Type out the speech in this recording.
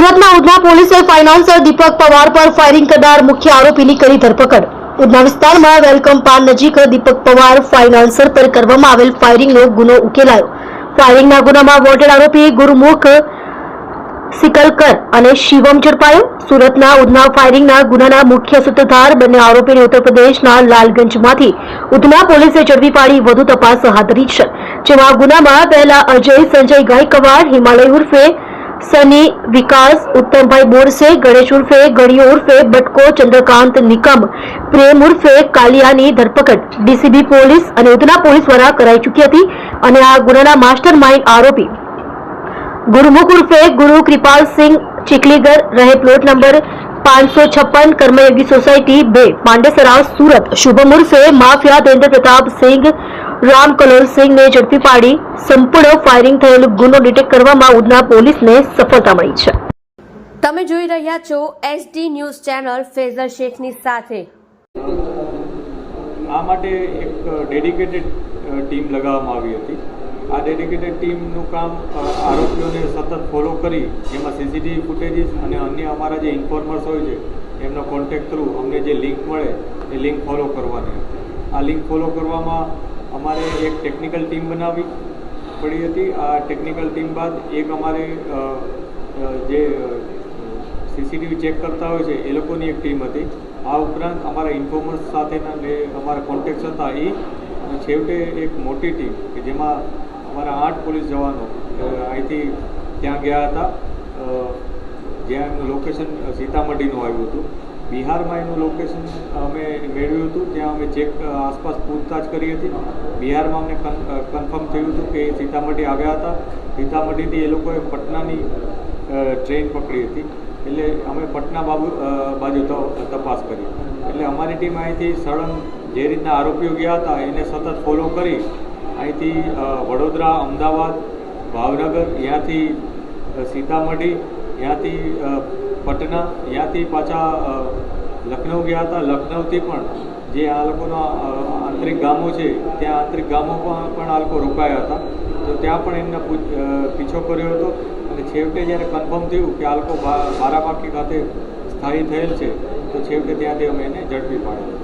સુરતના ઉધના પોલીસે ફાઇનાન્સર દીપક પવાર પર ફાયરિંગ કરનાર મુખ્ય આરોપીની કરી ધરપકડ. ઉધના વિસ્તારમાં વેલકમ પાન નજીક દીપક પવાર ફાઇનાન્સર પર કરવામાં આવેલ ફાયરિંગનો ગુનો ઉકેલાયો. ફાયરિંગના ગુનામાં વોન્ટેડ આરોપી ગુરુમુખ સિકલકર અને શિવમ ઝડપાયો. સુરતના ઉધના ફાયરિંગના ગુનાના મુખ્ય સૂત્રધાર બંને આરોપીને ઉત્તર પ્રદેશના લાલગંજમાંથી ઉધના પોલીસે ઝડપી પાડી વધુ તપાસ હાથ ધરી છે. જેમાં ગુનામાં પહેલા અજય, સંજય ગાયકવાડ, હિમાલય ઉર્ફે સની વિકાસ ઉત્તમભાઈ બોરસે ગણેશ ઉર્ફે ગણિયો ઉર્ફે બટકો ચંદ્રકાંત નિકમ પ્રેમ ઉર્ફે કાલિયાની ધરપકડ ડીસીબી પોલીસ અને ઉધના પોલીસ દ્વારા કરાઈ ચૂકી હતી અને આ ગુનાના માસ્ટર માઇન્ડ આરોપી ગુરુમુખ ઉર્ફે ગુરુ કૃપાલસિંહ ચીખલીગર રહે પ્લોટ નંબર પાંચસો છપ્પન કર્મયોગી સોસાયટી બે પાંડેસરા સુરત. શુભમ ઉર્ફે માફિયા દેન્દ્ર પ્રતાપ સિંઘ રામ કલોલ સિંહને ઝડપી પાડી. સંપૂર્ણ ફાયરિંગ થયેલ ગુનો ડિટેક્ટ કરવામાં ઉધના પોલીસને સફળતા મળી છે. તમે જોઈ રહ્યા છો એસડી ન્યૂઝ ચેનલ ફેઝર શેખની સાથે. આ માટે એક ડેડિકેટેડ ટીમ લગાવવામાં આવી હતી. આ ડેડિકેટેડ ટીમનું કામ આરોપીઓને સતત ફોલો કરી, જેમાં સીસીટીવી ફૂટેજીસ અને અન્ય અમારા જે ઇન્ફોર્મર્સ હોય છે, એમનો કોન્ટેક્ટ થ્રુ અમને જે લિંક મળે, એ લિંક ફોલો કરવાની આ લિંક ફોલો કરવામાં અમારે એક ટેકનિકલ ટીમ બનાવી પડી હતી. આ ટેકનિકલ ટીમ બાદ એક અમારે જે સીસીટીવી ચેક કરતા હોય છે, એ લોકોની એક ટીમ હતી. આ ઉપરાંત અમારા ઇન્ફોર્મર્સ સાથેના જે અમારા કોન્ટેક્ટ્સ હતા એ છેવટે એક મોટી ટીમ કે જેમાં અમારા આઠ પોલીસ જવાનો અહીંથી ત્યાં ગયા હતા. જ્યાં એમનું લોકેશન સીતામઢીનું આવ્યું હતું. બિહારમાં એનું લોકેશન અમે મેળવ્યું હતું, ત્યાં અમે ચેક આસપાસ પૂછતાછ કરી હતી. બિહારમાં અમને કન્ફર્મ થયું હતું કે એ સીતામઢી આવ્યા હતા. સીતામઢીથી એ લોકોએ પટનાની ટ્રેન પકડી હતી. એટલે અમે પટના બાબુ બાજુ તપાસ કરી. એટલે અમારી ટીમ અહીંથી સળંગ જે રીતના આરોપીઓ ગયા હતા, એને સતત ફોલો કરી અહીંથી વડોદરા, અમદાવાદ, ભાવનગર, ત્યાંથી સીતામઢી, ત્યાંથી પટના, ત્યાંથી પાછા લખનઉ ગયા હતા. લખનઉથી પણ જે આ લોકોના આંતરિક ગામો છે, ત્યાં આંતરિક ગામોમાં પણ આ લોકો રોકાયા હતા. તો ત્યાં પણ એમને પીછો કર્યો હતો. અને છેવટે જ્યારે કન્ફર્મ થયું કે આ લોકો બારાબાકી ખાતે સ્થાયી થયેલ છે, તો છેવટે ત્યાંથી અમે એને ઝડપી પાડ્યા.